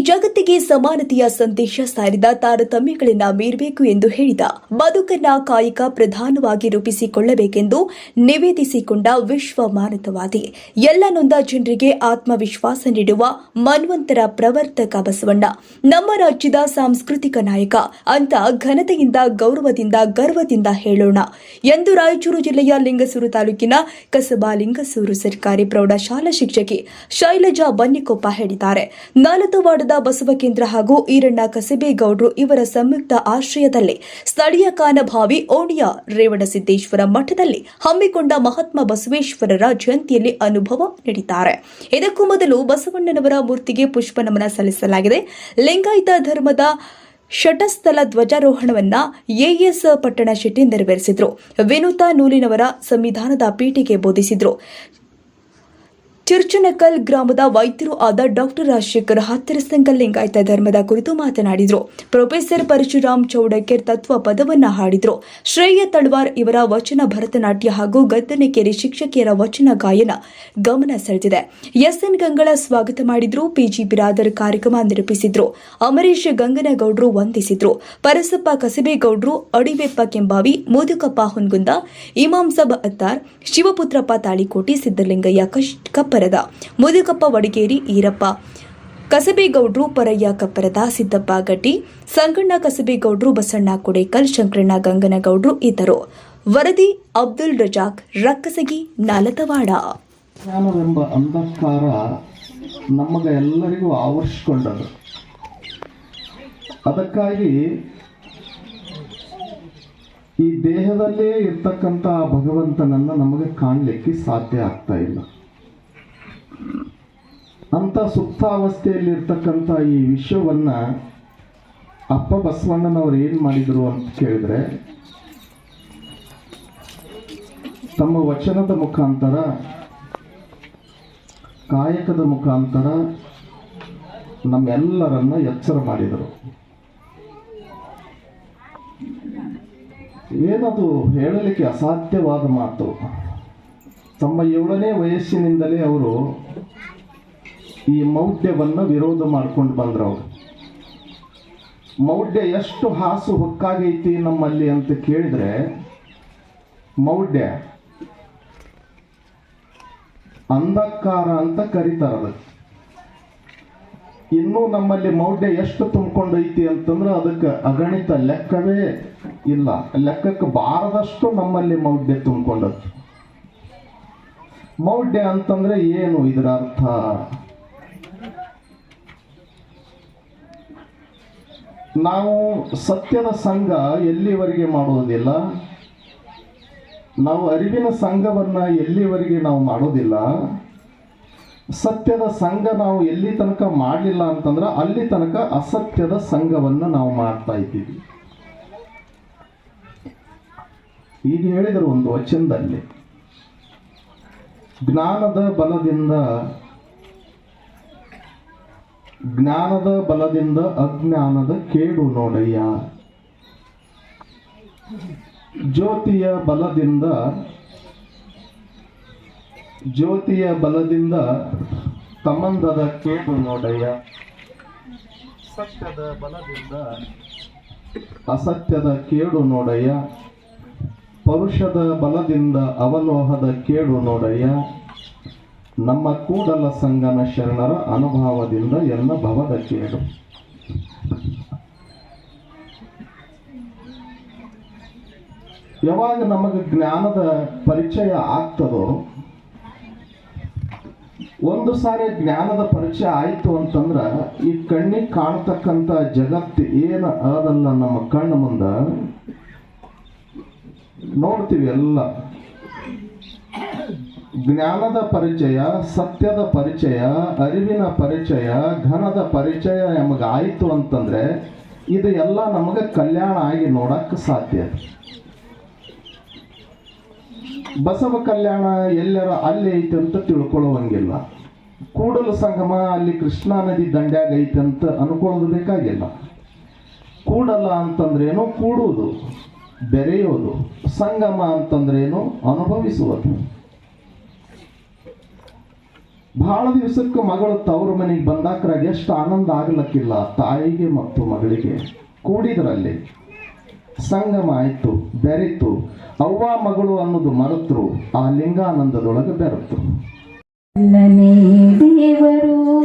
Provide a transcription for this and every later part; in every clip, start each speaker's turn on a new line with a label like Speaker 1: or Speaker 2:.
Speaker 1: ಜಗತ್ತಿಗೆ ಸಮಾನತೆಯ ಸಂದೇಶ ಸಾರಿದ ತಾರತಮ್ಯಗಳನ್ನು ಮೀರಬೇಕು ಎಂದು ಹೇಳಿದ ಬದುಕನ್ನ ಕಾಯಕ ಪ್ರಧಾನವಾಗಿ ರೂಪಿಸಿಕೊಳ್ಳಬೇಕೆಂದು ನಿವೇದಿಸಿಕೊಂಡ ವಿಶ್ವ ಮಾನವವಾದಿ ಎಲ್ಲ ನೊಂದ ಜನರಿಗೆ ಆತ್ಮವಿಶ್ವಾಸ ನೀಡುವ ಮನ್ವಂತರ ಪ್ರವರ್ತಕ ಬಸವಣ್ಣ. ನಮ್ಮ ರಾಜ್ಯದ ಸಾಂಸ್ಕೃತಿಕ ನಾಯಕ. ಅಂತ ಘನತೆಯಿಂದ, ಗೌರವದಿಂದ, ಗರ್ವದಿಂದ ಹೇಳೋಣ. ಎಂದು ರಾಯಚೂರು ಜಿಲ್ಲೆಯ ಲಿಂಗಸೂರು ತಾಲೂಕಿನ ಕಸಬಾ ಲಿಂಗಸೂರು ಸರ್ಕಾರಿ ಪ್ರೌಢಶಾಲಾ ಶಿಕ್ಷಕಿ ಶೈಲಜಾ ಬನ್ನಿಕೊಪ್ಪ ಹೇಳಿದ್ದಾರೆ. ನಾಲತವಾಡದ ಬಸವ ಕೇಂದ್ರ ಹಾಗೂ ಈರಣ್ಣ ಕಸಬೇಗೌಡರು ಇವರ ಸಂಯುಕ್ತ ಆಶ್ರಯದಲ್ಲಿ ಸ್ಥಳೀಯ ಕಾನಭಾವಿ ಓಣಿಯ ರೇವಣಸಿದ್ದೇಶ್ವರ ಮಠದಲ್ಲಿ ಹಮ್ಮಿಕೊಂಡ ಮಹಾತ್ಮ ಬಸವೇಶ್ವರರ ಜಯಂತಿಯಲ್ಲಿ ಅನುಭವ ನೀಡಿದ್ದಾರೆ. ಇದಕ್ಕೂ ಮೊದಲು ಬಸವಣ್ಣನವರ ಮೂರ್ತಿಗೆ ಪುಷ್ಪ ನಮನ ಸಲ್ಲಿಸಲಾಗಿದೆ. ಲಿಂಗಾಯತ ಧರ್ಮದ ಷಟಸ್ಥಲ ಧ್ವಜಾರೋಹಣವನ್ನ ಎಎಸ್ ಪಟ್ಟಣ ಶೆಟ್ಟಿ ನೆರವೇರಿಸಿದ್ರು. ವಿನೂತ ನೂಲಿನವರ ಸಂವಿಧಾನದ ಪೀಠಿಗೆ ಬೋಧಿಸಿದ್ರು. ಚಿರ್ಚನಕಲ್ ಗ್ರಾಮದ ವೈದ್ಯರು ಆದ ಡಾಕ್ಟರ್ ರಾಜಶೇಖರ್ ಹತ್ತಿರಸಂಗಲ್ ಲಿಂಗಾಯತ ಧರ್ಮದ ಕುರಿತು ಮಾತನಾಡಿದರು. ಪ್ರೊಫೆಸರ್ ಪರಶುರಾಮ್ ಚೌಡಕೇರ್ ತತ್ವ ಪದವನ್ನ ಹಾಡಿದರು. ಶ್ರೇಯ ತಳ್ವಾರ್ ಇವರ ವಚನ ಭರತನಾಟ್ಯ ಹಾಗೂ ಗದ್ದನಕೆರೆ ಶಿಕ್ಷಕಿಯರ ವಚನ ಗಾಯನ ಗಮನ ಸೆಳೆದಿದೆ. ಎಸ್ಎನ್ ಗಂಗಳ ಸ್ವಾಗತ ಮಾಡಿದ್ರು. ಪಿಜಿ ಬಿರಾದರ್ ಕಾರ್ಯಕ್ರಮ ನಿರೂಪಿಸಿದ್ರು. ಅಮರೀಶ್ ಗಂಗನಗೌಡರು ವಂದಿಸಿದ್ರು. ಪರಸಪ್ಪ ಕಸಬೇಗೌಡರು, ಅಡಿವೆಪ್ಪ ಕೆಂಬಾವಿ, ಮೋದುಕಪ್ಪ ಹುನ್ಗುಂದ ಇಮಾಂ ಸಬ್ ಅತ್ತಾರ್, ಶಿವಪುತ್ರಪ್ಪ ತಾಳಿಕೋಟಿ, ಸಿದ್ದಲಿಂಗಯ್ಯ ಕಶ್ ಕಪ್ಪರದ? ಮುದುಕಪ್ಪ ವಡಿಗೇರಿ ಈರಪ್ಪ. ಕಸಬೇಗೌಡ್ರು ಪರಯ್ಯ ಕಪ್ಪರದ ಸಿದ್ದಪ್ಪ ಗಟ್ಟಿ ಸಂಗಣ್ಣ ಕಸಬೇಗೌಡ್ರು ಬಸಣ್ಣ ಕೊಡೇಕಲ್, ಶಂಕರಣ್ಣ ಗಂಗನಗೌಡ್ರು ಇದ್ದರು ವರದಿ ಅಬ್ದುಲ್ ರಜಾಕ್, ರಕ್ಕಸಗಿ, ನಾಲತವಾಡ.
Speaker 2: ಎಂಬ ಅಂಧಕಾರ ನಮಗ ಎಲ್ಲರಿಗೂ ಆವರಿಸಿಕೊಂಡದು. ಅದಕ್ಕಾಗಿ ಈ ದೇಹದಲ್ಲೇ ಇರ್ತಕ್ಕಂಥ ಭಗವಂತನನ್ನು ನಮಗೆ ಕಾಣಲಿಕ್ಕೆ ಸಾಧ್ಯ ಆಗ್ತಾ ಇಲ್ಲ. ಅಂತ ಸುಪ್ತಾವಸ್ಥೆಯಲ್ಲಿ ಇರ್ತಕ್ಕಂಥ ಈ ವಿಶ್ವವನ್ನ ಅಪ್ಪ ಬಸವಣ್ಣನವರು ಏನು ಮಾಡಿದರು ಅಂತ ಕೇಳಿದ್ರೆ, ತಮ್ಮ ವಚನದ ಮುಖಾಂತರ, ಕಾಯಕದ ಮುಖಾಂತರ ನಮ್ಮೆಲ್ಲರನ್ನ ಎಚ್ಚರ ಮಾಡಿದರು. ಏನದು ಹೇಳಲಿಕ್ಕೆ ಅಸಾಧ್ಯವಾದ ಮಾತು. ತಮ್ಮ ಏಳನೇ ವಯಸ್ಸಿನಿಂದಲೇ ಅವರು ಈ ಮೌಢ್ಯವನ್ನು ವಿರೋಧ ಮಾಡ್ಕೊಂಡು ಬಂದ್ರು ಅವರು. ಮೌಢ್ಯ ಎಷ್ಟು ಹಾಸು ಹೊಕ್ಕಾಗೈತಿ ನಮ್ಮಲ್ಲಿ ಅಂತ ಕೇಳಿದ್ರೆ, ಮೌಢ್ಯ ಅಂಧಕಾರ ಅಂತ ಕರೀತಾರ ಇನ್ನೂ ನಮ್ಮಲ್ಲಿ ಮೌಢ್ಯ ಎಷ್ಟು ತುಂಬಿಕೊಂಡೈತಿ ಅಂತಂದ್ರೆ ಅದಕ್ಕೆ ಅಗಣಿತ ಲೆಕ್ಕವೇ ಇಲ್ಲ. ಲೆಕ್ಕಕ್ಕೆ ಬಾರದಷ್ಟು ನಮ್ಮಲ್ಲಿ ಮೌಢ್ಯ ತುಂಬಿಕೊಂಡದ್ದು. ಮೌಢ್ಯ ಅಂತಂದ್ರೆ ಏನು ಇದರ ಅರ್ಥ? ನಾವು ಸತ್ಯದ ಸಂಘ ಎಲ್ಲಿವರೆಗೆ ಮಾಡುವುದಿಲ್ಲ ನಾವು ಅರಿವಿನ ಸಂಘವನ್ನು ಎಲ್ಲಿವರೆಗೆ ನಾವು ಮಾಡೋದಿಲ್ಲ? ಸತ್ಯದ ಸಂಘ ನಾವು ಎಲ್ಲಿ ತನಕ ಮಾಡಲಿಲ್ಲ ಅಂತಂದ್ರೆ ಅಲ್ಲಿ ತನಕ ಅಸತ್ಯದ ಸಂಘವನ್ನು ನಾವು ಮಾಡ್ತಾ ಇದ್ದೀವಿ. ಈಗ ಹೇಳಿದರು ಒಂದು ವಚನದಲ್ಲಿ, ಜ್ಞಾನದ ಬಲದಿಂದ ಜ್ಞಾನದ ಬಲದಿಂದ ಅಜ್ಞಾನದ ಕೇಡು ನೋಡಯ್ಯ. ಜ್ಯೋತಿಯ ಬಲದಿಂದ ಜ್ಯೋತಿಯ ಬಲದಿಂದ ಸಂಬಂಧದ ಕೇಡು ನೋಡಯ್ಯ. ಸತ್ಯದ ಬಲದಿಂದ ಅಸತ್ಯದ ಕೇಡು ನೋಡಯ್ಯ. ಪರುಷದ ಬಲದಿಂದ ಅವಲೋಹದ ಕೇಡು ನೋಡಯ್ಯ. ನಮ್ಮ ಕೂಡಲ ಸಂಗಮ ಶರಣರ ಅನುಭವದಿಂದ ಎಲ್ಲ ಭವದ ಕೇಳು ಯಾವಾಗ ನಮಗೆ ಜ್ಞಾನದ ಪರಿಚಯ ಆಗ್ತದೋ, ಒಂದು ಸಾರಿ ಜ್ಞಾನದ ಪರಿಚಯ ಆಯಿತು ಅಂತಂದ್ರ, ಈ ಕಣ್ಣಿಗೆ ಕಾಣ್ತಕ್ಕಂಥ ಜಗತ್ತು ಏನು ಅದಲ್ಲ ನಮ್ಮ ಕಣ್ಣು ಮುಂದೆ, ನೋಡ್ತೀವಿ ಎಲ್ಲ. ಜ್ಞಾನದ ಪರಿಚಯ, ಸತ್ಯದ ಪರಿಚಯ, ಅರಿವಿನ ಪರಿಚಯ, ಘನದ ಪರಿಚಯ ನಮಗೆ ಆಯಿತು ಅಂತಂದರೆ ಇದು ಎಲ್ಲ ನಮಗೆ ಕಲ್ಯಾಣ ಆಗಿ ನೋಡಕ್ಕೆ ಸಾಧ್ಯ ಬಸವ ಕಲ್ಯಾಣ ಎಲ್ಲರ ಅಲ್ಲಿ ಐತೆ ಅಂತ ತಿಳ್ಕೊಳ್ಳುವಂಗಿಲ್ಲ. ಕೂಡಲ ಸಂಗಮ ಅಲ್ಲಿ ಕೃಷ್ಣಾ ನದಿ ದಂಡ್ಯಾಗ ಐತೆ ಅಂತ ಅನ್ಕೊಳ್ಳೋದು ಬೇಕಾಗಿಲ್ಲ. ಕೂಡಲ ಅಂತಂದ್ರೇನು ಕೂಡುವುದು, ಬೆರೆಯೋದು, ಸಂಗಮ ಅಂತಂದ್ರೇನು ಅನುಭವಿಸುವುದು. ಬಹಳ ದಿವಸಕ್ಕೆ ಮಗಳು ತವರು ಮನೆಗೆ ಬಂದಾಕ್ರಾಗ ಎಷ್ಟು ಆನಂದ ಆಗ್ಲಕ್ಕಿಲ್ಲ ತಾಯಿಗೆ ಮತ್ತು ಮಗಳಿಗೆ. ಕೂಡಿದ್ರಲ್ಲಿ ಸಂಗಮ ಆಯಿತು, ಬೆರೆತು, ಅವ್ವ ಮಗಳು ಅನ್ನೋದು ಮರೆತರು, ಆ ಲಿಂಗಾನಂದದೊಳಗೆ ಬೆರೆತು.
Speaker 3: ದೇವರು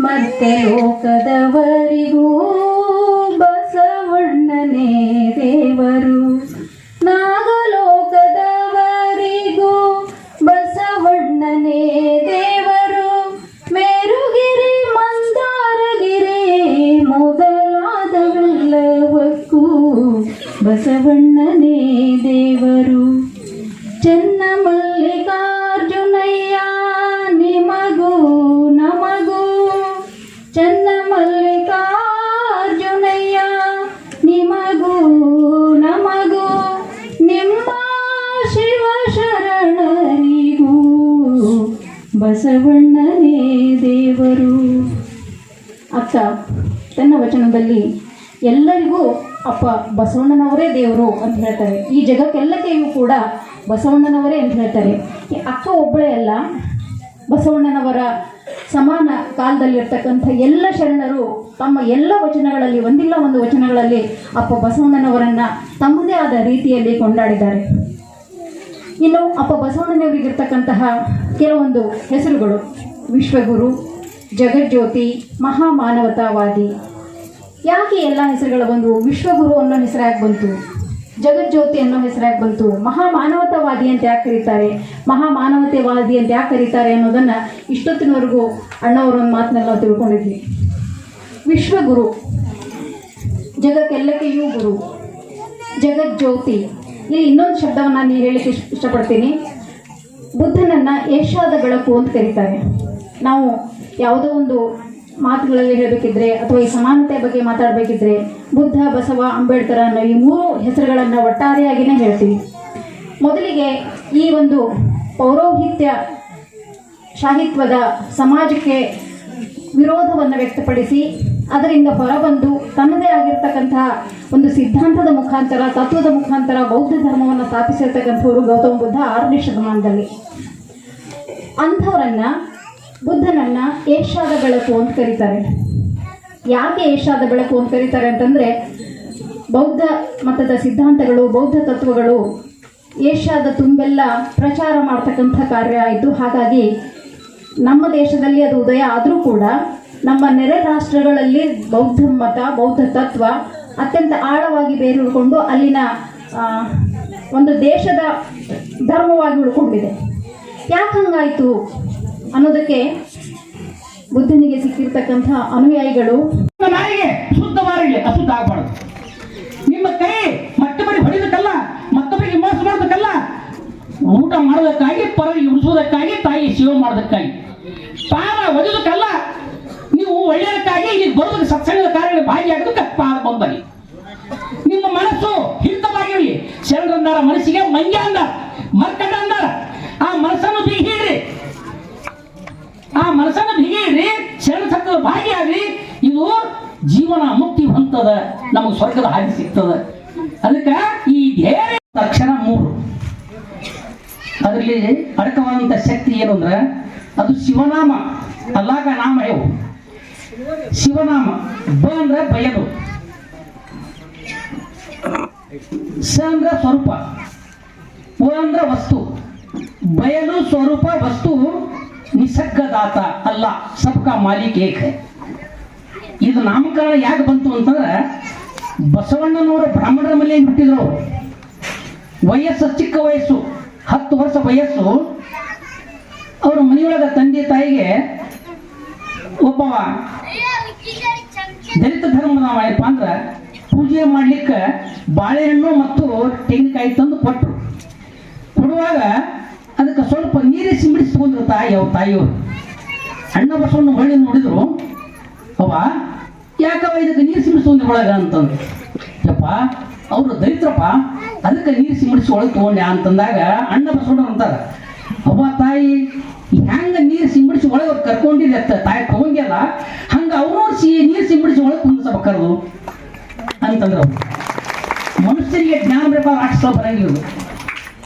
Speaker 3: ಮತ್ತೆ ಲೋಕದವರಿಗೂ ಬಸವಣ್ಣನೇ ದೇವರು. ಅಕ್ಕ, ತನ್ನ ವಚನದಲ್ಲಿ ಎಲ್ಲರಿಗೂ ಅಪ್ಪ ಬಸವಣ್ಣನವರೇ ದೇವರು ಅಂತ ಹೇಳ್ತಾರೆ. ಈ ಜಗಕ್ಕೆಲ್ಲಕ್ಕೆಯೂ ಕೂಡ ಬಸವಣ್ಣನವರೇ ಅಂತ ಹೇಳ್ತಾರೆ. ಅಕ್ಕ ಒಬ್ಬಳೇ ಅಲ್ಲ, ಬಸವಣ್ಣನವರ ಸಮಾನ ಕಾಲದಲ್ಲಿರ್ತಕ್ಕಂಥ ಎಲ್ಲ ಶರಣರು ತಮ್ಮ ಎಲ್ಲ ವಚನಗಳಲ್ಲಿ, ಒಂದಿಲ್ಲ ಒಂದು ವಚನಗಳಲ್ಲಿ ಅಪ್ಪ ಬಸವಣ್ಣನವರನ್ನು ತಮ್ಮದೇ ಆದ ರೀತಿಯಲ್ಲಿ ಕೊಂಡಾಡಿದ್ದಾರೆ. ಇನ್ನು ಅಪ್ಪ ಬಸವಣ್ಣನವರಿಗಿರ್ತಕ್ಕಂತಹ ಕೆಲವೊಂದು ಹೆಸರುಗಳು. ವಿಶ್ವಗುರು, ಜಗಜ್ಯೋತಿ, ಮಹಾಮಾನವತಾವಾದಿ. ಯಾಕೆ ಎಲ್ಲ ಹೆಸರುಗಳು ಬಂದವು? ವಿಶ್ವಗುರು ಅನ್ನೋ ಹೆಸರಾಗಿ ಬಂತು. ಜಗಜ್ಯೋತಿ ಅನ್ನೋ ಹೆಸರಾಗಿ ಬಂತು. ಮಹಾಮಾನವತಾವಾದಿ ಅಂತ ಯಾಕೆ ಕರೀತಾರೆ? ಮಹಾಮಾನವತೆವಾದಿ ಅಂತ ಯಾಕೆ ಕರೀತಾರೆ ಅನ್ನೋದನ್ನು ಇಷ್ಟೊತ್ತಿನವರೆಗೂ ಅಣ್ಣವರೊಂದು ಮಾತನ್ನೆಲ್ಲ ನಾವು ತಿಳ್ಕೊಂಡಿದ್ವಿ. ವಿಶ್ವಗುರು. ಜಗಕ್ಕೆಲ್ಲಕ್ಕೆಯೂ ಗುರು. ಜಗಜ್ಯೋತಿ. ಇಲ್ಲಿ ಇನ್ನೊಂದು ಶಬ್ದವನ್ನು ನೀವು ಹೇಳಿ ಇಷ್ಟ ಇಷ್ಟಪಡ್ತೀನಿ. ಬುದ್ಧನನ್ನ ಏಷ್ಯಾದ ಬೆಳಕು ಅಂತ ಕರೀತಾರೆ. ನಾವು ಯಾವುದೋ ಒಂದು ಮಾತುಗಳಲ್ಲಿ ಹೇಳಬೇಕಿದ್ರೆ ಅಥವಾ ಈ ಸಮಾನತೆ ಬಗ್ಗೆ ಮಾತಾಡಬೇಕಿದ್ರೆ ಬುದ್ಧ, ಬಸವ, ಅಂಬೇಡ್ಕರ್ ಅನ್ನೋ ಈ ಮೂರು ಹೆಸರುಗಳನ್ನು ಒಟ್ಟಾರೆಯಾಗಿಯೇ ಹೇಳ್ತೀವಿ. ಮೊದಲಿಗೆ ಈ ಒಂದು ಪೌರೋಹಿತ್ಯ ಶಾಹಿತ್ವದ ಸಮಾಜಕ್ಕೆ ವಿರೋಧವನ್ನು ವ್ಯಕ್ತಪಡಿಸಿ ಅದರಿಂದ ಹೊರಬಂದು ತನ್ನದೇ ಆಗಿರ್ತಕ್ಕಂತಹ ಒಂದು ಸಿದ್ಧಾಂತದ ಮುಖಾಂತರ, ತತ್ವದ ಮುಖಾಂತರ, ಬೌದ್ಧ ಧರ್ಮವನ್ನು ಸ್ಥಾಪಿಸಿರ್ತಕ್ಕಂಥವ್ರು ಗೌತಮ ಬುದ್ಧ ಆರನೇ ಶತಮಾನದಲ್ಲಿ. ಅಂಥವರನ್ನ, ಬುದ್ಧನನ್ನ ಏಷಾದ ಬೆಳಕು ಅಂತ ಕರೀತಾರೆ. ಯಾಕೆ ಏಷಾದ ಬೆಳಕು ಅಂತ ಕರೀತಾರೆ ಅಂತಂದ್ರೆ, ಬೌದ್ಧ ಮತದ ಸಿದ್ಧಾಂತಗಳು, ಬೌದ್ಧ ತತ್ವಗಳು ಏಷ್ಯಾದ ತುಂಬೆಲ್ಲ ಪ್ರಚಾರ ಮಾಡ್ತಕ್ಕಂಥ ಕಾರ್ಯ ಆಯಿತು. ಹಾಗಾಗಿ ನಮ್ಮ ದೇಶದಲ್ಲಿ ಅದು ಉದಯ ಆದರೂ ಕೂಡ ನಮ್ಮ ನೆರೆ ರಾಷ್ಟ್ರಗಳಲ್ಲಿ ಬೌದ್ಧ ಮತ, ಬೌದ್ಧ ತತ್ವ ಅತ್ಯಂತ ಆಳವಾಗಿ ಬೇರೂರಿಕೊಂಡು ಅಲ್ಲಿನ ಒಂದು ದೇಶದ ಧರ್ಮವಾಗಿ ಉಳ್ಕೊಂಡಿದೆ. ಯಾಕೆ ಹಂಗಾಯಿತು ಅನ್ನೋದಕ್ಕೆ ಬುದ್ಧನಿಗೆ ಸಿಕ್ಕಿರ್ತಕ್ಕಂಥ ಅನುಯಾಯಿಗಳು
Speaker 4: ನಾಯಿಗೆ ಶುದ್ಧವಾಗಿ ಅಶುದ್ಧ ಆಗಬಾರ್ದು. ನಿಮ್ಮ ಕೈ ಮತ್ತೊಬ್ಬರಿಗೆ ಹೊಡಿದಕ್ಕಲ್ಲ ಮತ್ತೊಬ್ಬರಿಗೆ ಮೋಸ ಮಾಡೋದಕ್ಕಲ್ಲ ಊಟ ಮಾಡೋದಕ್ಕಾಗಿ ಪರವಾಗಿ ಉಳಿಸೋದಕ್ಕಾಗಿ ತಾಯಿ ಶಿವ ಮಾಡೋದಕ್ಕಾಗಿ ಪಾರ ಒದೋದಕ್ಕಲ್ಲ ನೀವು ಒಳ್ಳೆಯದಕ್ಕಾಗಿ ಇಲ್ಲಿ ಬರೋದಕ್ಕೆ ಸತ್ಸಂಗದ ಕಾರ್ಯಗಳು ಭಾಗಿಯಾಗಲು ಕಪ್ಪಾದ ಬಂಬಲಿ. ನಿಮ್ಮ ಮನಸ್ಸು ಹಿಡಿತವಾಗಿರಲಿ ಶರಣರಂದಾರ ಮನಸ್ಸಿಗೆ ಮಂಗ್ಯ ಅಂದ ಮರ್ಕಟ ಅಂದಾರ. ಆ ಮನಸ್ಸನ್ನು ಬಿಗಿಡ್ರಿ ಆ ಮನಸ್ಸನ್ನು ಬಿಗಿಡ್ರಿ ಶರಣ ಸತ್ವದ ಭಾಗಿಯಾಗ್ರಿ ಇದು ಜೀವನ ಮುಕ್ತಿ ಹೊಂತದ ನಮಗೆ ಸ್ವರ್ಗದ ಹಾದಿ ಸಿಗ್ತದ. ಅದಕ್ಕೆ ಈ ಧ್ಯೇಯ ತಕ್ಷಣ ಮೂರು. ಅದರಲ್ಲಿ ಅಡಕವಾದಂಥ ಶಕ್ತಿ ಏನು ಅಂದ್ರೆ, ಅದು ಶಿವನಾಮ, ಅಲ್ಲಾಗ ನಾಮ ಇವು ಶಿವನಾಮ. ಬ ಅಂದ್ರೆ ಬಯಲು. ಸ ಅಂದ್ರೆ ಸ್ವರೂಪ. ಪ ಅಂದ್ರೆ ವಸ್ತು. ಬಯಲು ಸ್ವರೂಪ ವಸ್ತು ನಿಸರ್ಗದಾತ ಅಲ್ಲ. ಸಬ್ಕಾ ಮಾಲೀಕ್ ಏಕ. ಇದು ನಾಮಕರಣ ಯಾಕೆ ಬಂತು ಅಂತಂದ್ರೆ ಬಸವಣ್ಣನವರು ಬ್ರಾಹ್ಮಣರ ಮೇಲೆ ಬಿಟ್ಟಿದ್ರು. ವಯಸ್ಸು, ಚಿಕ್ಕ ವಯಸ್ಸು, ಹತ್ತು ವರ್ಷ ವಯಸ್ಸು. ಅವರ ಮನೆಯೊಳಗ ತಂದೆ ತಾಯಿಗೆ ಒಬ್ಬವ ದಲಿತ ಧರ್ಮದವ ಏನಪ್ಪ ಅಂದ್ರೆ ಪೂಜೆ ಮಾಡ್ಲಿಕ್ಕೆ ಬಾಳೆಹಣ್ಣು ಮತ್ತು ತೆಂಗಿನಕಾಯಿ ತಂದು ಕೊಟ್ಟರು ಕೊಡುವಾಗ ಅದಕ್ಕೆ ಸ್ವಲ್ಪ ನೀರೇ ಸಿಂಬಿಡಿಸಿ ತಗೊಂಡ್ರು ತಾಯಿ, ಅವ್ರ ತಾಯಿಯವರು. ಅಣ್ಣ ಬಸವಣ್ಣ ಹೊಳ್ಳಿ ನೋಡಿದ್ರು ಅವ ಯಾಕವ ಇದಕ್ಕೆ ನೀರು ಸಿಂಬಿಡಿಸ್ಕೊಂಡ್ರೆ ಒಳಗ ಅಂತಂದ್ರು. ಯಪ್ಪ, ಅವರು ದರಿದ್ರಪ್ಪ ಅದಕ್ಕೆ ನೀರು ಸಿಂಬಿಡಿಸಿ ಒಳಗೆ ತಗೊಂಡೆ ಅಂತಂದಾಗ ಅಣ್ಣ ಬಸವಣ್ಣ ಅಂತಾರ. ಅವ್ವ ತಾಯಿ, ಹೆಂಗೆ ನೀರು ಸಿಂಬಿಡಿಸಿ ಒಳಗೆ ಕರ್ಕೊಂಡಿದ್ದೆ ತಾಯಿ ತಗೊಂಡ್ಯಲ್ಲ? ಹಂಗ ಅವರು ಸಿ ನೀರು ಸಿಂಬಿಡಿಸಿ ಒಳಗೆ ಕುಂದಿಸಬೇಕಾರದು ಅಂತಂದ್ರು ಅವ್ರು. ಮನುಷ್ಯರಿಗೆ ಜ್ಞಾನ ಬೇಕಾದ ರಾಕ್ಷಸ ಬರಂಗಿಲ್ಲ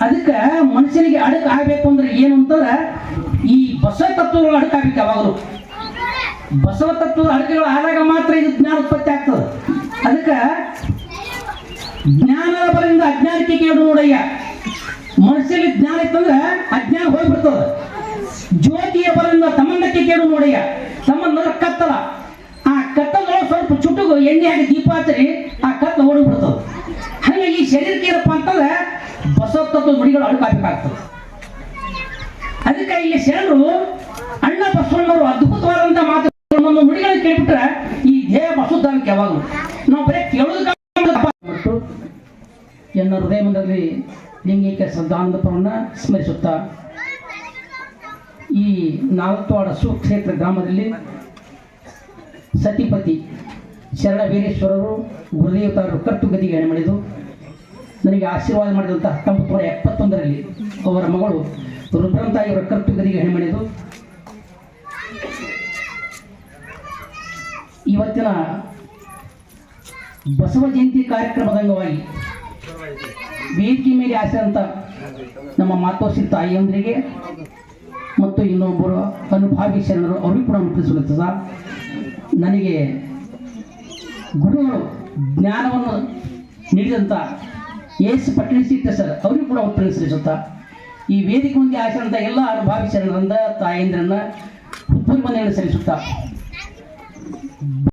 Speaker 4: ಅದಕ್ಕೆ ಮನುಷ್ಯನಿಗೆ ಅಡಕ ಆಗ್ಬೇಕು ಅಂದ್ರೆ ಏನು ಅಂತಂದ್ರೆ ಈ ಬಸವ ತತ್ವಗಳು ಅಡಕಾಗಬೇಕು ಯಾವಾಗಲೂ. ಬಸವ ತತ್ವದ ಅಡಕೆಗಳು ಆದಾಗ ಮಾತ್ರ ಇದು ಜ್ಞಾನ ಉತ್ಪತ್ತಿ ಆಗ್ತದೆ. ಅದಕ್ಕೆ ಜ್ಞಾನದ ಬರಿಂದ ಅಜ್ಞಾನಕ್ಕೆ ಕೇಳು ನೋಡಯ್ಯ. ಮನುಷ್ಯನಲ್ಲಿ ಜ್ಞಾನ ಇತ್ತಂದ್ರೆ ಅಜ್ಞಾನ ಹೋಗ್ಬಿಡ್ತದೆ. ಜ್ಯೋತಿಯ ಬಲದಿಂದ ತಮ್ಮಂದಕ್ಕೆ ಕೇಳು ನೋಡಯ್ಯ. ತಮ್ಮ ಕತ್ತಲ. ಚುಟುಗು ಎಣ್ಣೆ ಹಾಕಿ ದೀಪ ಹಚ್ಚರಿ, ಆ ಕತ್ತ ಓಡಿಬಿಡ್ತದೆ. ಹಾಗಾಗಿ ಈ ಶರೀರಕ್ಕೆ ಏನಪ್ಪ ಅಂತಂದ್ರೆ ಬಸವ ತತ್ವದ ನುಡಿಗಳು ಅಡುಕಾಗಬೇಕಾಗ್ತದೆ ಅದಕ್ಕೆ ಇಲ್ಲಿ ಶರಣರು ಅಣ್ಣ ಬಸವಣ್ಣವರು ಅದ್ಭುತವಾದಂತ ಮಾತು ನುಡಿಗಳನ್ನು ಕೇಳ್ಬಿಟ್ರೆ ಈ ದೇಹ ಬಸವದ್ದಾಗಕ್ಕೆ ಯಾವಾಗಲೂ. ನಾವು ಬರೀ ಕೇಳೋದಕ್ಕೆ ಎನ್ನ ಹೃದಯ ಮಂದಿರದಲ್ಲಿ ಲಿಂಗಿಕ ಶ್ರದ್ಧಾನಂದಪುರವನ್ನು ಸ್ಮರಿಸುತ್ತಾ ಈ ನಾಲ್ಕವಾಡ ಸುಕ್ಷೇತ್ರ ಗ್ರಾಮದಲ್ಲಿ ಸತಿಪತಿ ಶರಣ ವೀರೇಶ್ವರರು ಗುರುದೇವತಾರರು ಕಟ್ಟು ಗದಿಗೆ ಹೆಣ್ಮಣಿದು ನನಗೆ ಆಶೀರ್ವಾದ ಮಾಡಿದಂಥ ಹತ್ತೊಂಬತ್ತು ನೂರ ಎಪ್ಪತ್ತೊಂದರಲ್ಲಿ ಅವರ ಮಗಳು ರುದ್ರಂತಾಯಿಯವರ ಕಟ್ಟು ಗದಿಗೆ ಹೆಣ್ಮಣಿದು ಇವತ್ತಿನ ಬಸವ ಜಯಂತಿ ಕಾರ್ಯಕ್ರಮದ ಅಂಗವಾಗಿ ವೇದಿಕೆ ಮೇಲೆ ಆಸೆಂತ ನಮ್ಮ ಮಾತೋಸಿ ತಾಯಿಯೊಂದರಿಗೆ ಮತ್ತು ಇನ್ನೊಬ್ಬರು ಅನುಭಾವಿ ಶರಣರು, ಅವರಿಗೂ ಕೂಡ ನನಗೆ ಗುರುಗಳು ಜ್ಞಾನವನ್ನು ನೀಡಿದಂಥ ಎಸ್ ಪಟ್ಟಣ ಸರ್, ಅವರಿಗೂ ಕೂಡ ಉತ್ತರಿಸುತ್ತಾ ಈ ವೇದಿಕೆ ಮುಂದೆ ಆಸೆಂತ ಎಲ್ಲ ಅನುಭಾವಿ ಶರಣರಿಂದ ತಾಯಂದ್ರನ್ನ ಹುಬ್ಬುರಿ ಮನೆಯನ್ನು ಸಲ್ಲಿಸುತ್ತಾ.